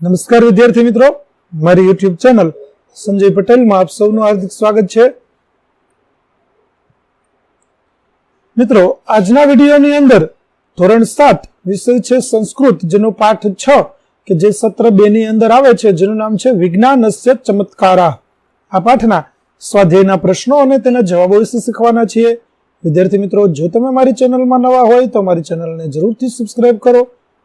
નમસ્કાર વિદ્યાર્થી મિત્રો. મારી યુટ્યુબ ચેનલ સંજય પટેલમાં આપ સૌનું હાર્દિક સ્વાગત છે. મિત્રો, આજના વિડીયોની અંદર ધોરણ સાત વિષય છે સંસ્કૃત, જેનો પાઠ છ, કે જે સત્ર બે ની અંદર આવે છે, જેનું નામ છે વિજ્ઞાનસ્ય ચમત્કારા. આ પાઠના સ્વાધ્યાયના પ્રશ્નો અને તેના જવાબો વિશે શીખવાના છીએ. વિદ્યાર્થી મિત્રો, જો તમે મારી ચેનલમાં નવા હોય તો મારી ચેનલને જરૂરથી સબસ્ક્રાઇબ કરો.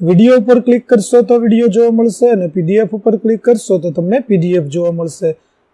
વીડિયો ઉપર ક્લિક કરશો તો વીડિયો જોવા મળશે અને પીડીએફ ઉપર ક્લિક કરશો તો તમને પીડીએફ જોવા મળશે.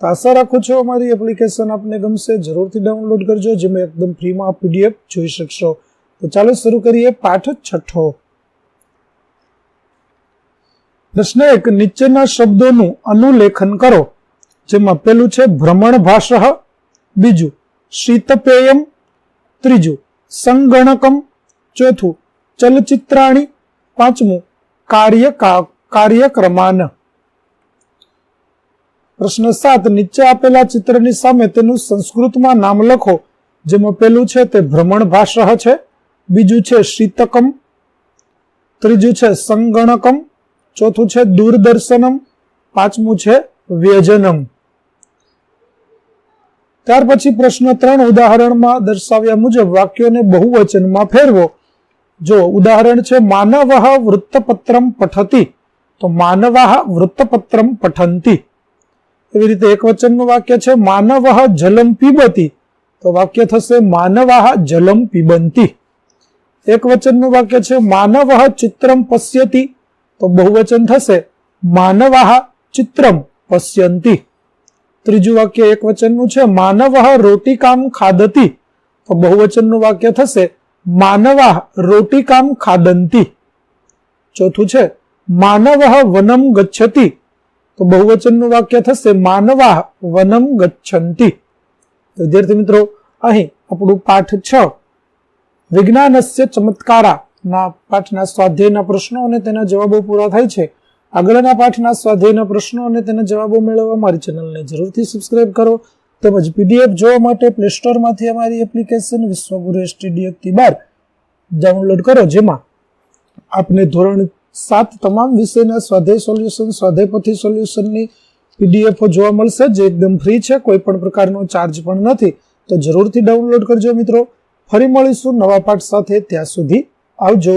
તો આશા રાખું છું અમારી એપ્લિકેશન આપને ગમશે. જરૂરથી ડાઉનલોડ કરજો જેમાં એકદમ ફ્રીમાં પીડીએફ જોઈ શકશો. તો ચાલો શરૂ કરીએ પાઠ છઠ્ઠો. પ્રશ્ન એક, નીચેના શબ્દોનું અનુલેખન કરો, જેમાં પેલું છે ભ્રમણ ભાષ, બીજું શીતપેયમ, ત્રીજું સંગણકમ, ચોથું ચલચિત્રાણી પાંચમું, કાર્ય કાર્યક્રમાન. પ્રશ્ન સાત, નીચે આપેલા ચિત્રની સામે તેનું સંસ્કૃતમાં નામ લખો. જેમાં પેલું છે તે ભ્રમણ ભાષા છે, બીજું છે શીતકમ, ત્રીજું છે સંગણકમ, ચોથું છે દૂરદર્શનમ, પાંચમું છે વ્યજનમ. ત્યાર પછી પ્રશ્ન ત્રણ ઉદાહરણમાં દર્શાવ્યા મુજબ વાક્યોને બહુવચનમાં ફેરવો. જો ઉદાહરણ છે માનવ વૃત્તપત્રમ પઠતી તો માનવાહ વૃત્તપત્રમ પઠંતી એવી રીતે એક વચનનું વાક્ય છે, માનવ જલમ પીબતી. તો વાક્ય થશે માનવાહ જલમ પીબંતી. એક વચનનું વાક્ય છે, માનવ ચિત્રમ પશ્યતી. તો બહુવચન થશે માનવાહ ચિત્રમ પશ્યંતી. ત્રીજું વાક્ય એક વચનનું છે, માનવ રોટિકામ ખાદતી તો બહુવચનનું વાક્ય થશે માનવા રોટિકામ ખાદંતી. ચોથું છે, માનવ વનમ ગચ્છતી. તો બહુવચનનું વાક્ય થશે, માનવા વનમ ગચ્છંતી. વિદ્યાર્થી મિત્રો, અહીં આપણું પાઠ છ. વિજ્ઞાનસ્ય ચમત્કારા ના પાઠના સ્વાધ્યાયના પ્રશ્નો અને તેના જવાબો પૂરા થાય છે. આગળના પાઠના સ્વાધ્યાયના પ્રશ્નો અને તેના જવાબો મેળવવા મારી ચેનલને જરૂરથી સબસ્ક્રાઇબ કરો. તેમજ પીડીએફ જોવા માટે પ્લે સ્ટોરમાંથી અમારી એપ્લિકેશન વિશ્વગુરુ એસટીડી એકથી બાર ડાઉનલોડ કરો, જેમાં આપને ધોરણ સાત તમામ વિષયના સ્વાધ્યાય સોલ્યુશન સ્વાધ્યાયપોથી સોલ્યુશનની પીડીએફો જોવા મળશે. જે એકદમ ફ્રી છે, કોઈ પણ પ્રકારનો ચાર્જ પણ નથી. તો જરૂરથી ડાઉનલોડ કરજો મિત્રો. ફરી મળીશું નવા પાઠ સાથે. ત્યાં સુધી આવજો.